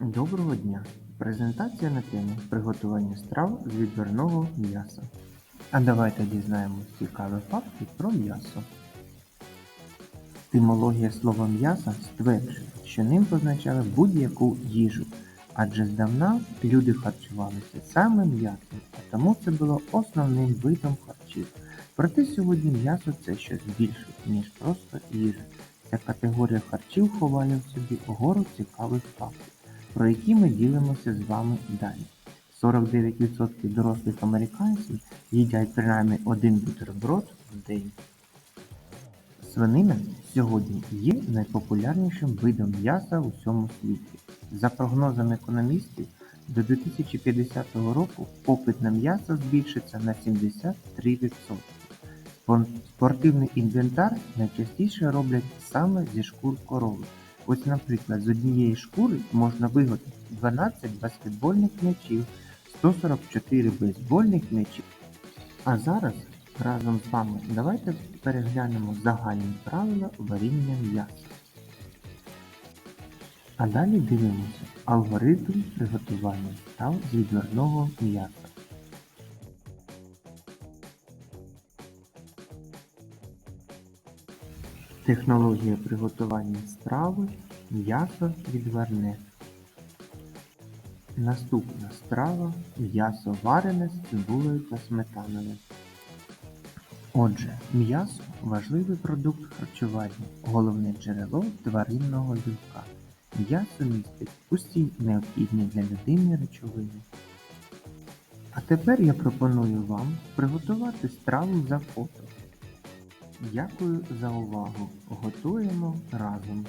Доброго дня! Презентація на тему приготування страв з відварного м'яса. А давайте дізнаємось цікаві факти про м'ясо. Етимологія слова м'яса стверджує, що ним позначали будь-яку їжу, адже здавна люди харчувалися саме м'ясом, а тому це було основним видом харчів. Проте сьогодні м'ясо це щось більше, ніж просто їжа. Ця категорія харчів ховає в собі гору цікавих фактів, про які ми ділимося з вами далі. 49% дорослих американців їдять принаймні один бутерброд в день. Свинина сьогодні є найпопулярнішим видом м'яса у всьому світі. За прогнозами економістів, до 2050 року попит на м'ясо збільшиться на 73%. Спортивний інвентар найчастіше роблять саме зі шкур корови. Ось, наприклад, з однієї шкури можна виготовити 12 баскетбольних м'ячів, 144 бейсбольних м'ячів. А зараз разом з вами давайте переглянемо загальні правила варіння м'яса. А далі дивимося алгоритм приготування страв з відварного м'яса. Технологія приготування страви м'ясо відварне. Наступна страва м'ясо варене з цибулею та сметаною. Отже, м'ясо важливий продукт харчування, головне джерело тваринного білка. М'ясо містить усі необхідні для людини речовини. А тепер я пропоную вам приготувати страву за фото. Дякую за увагу. Готуємо разом.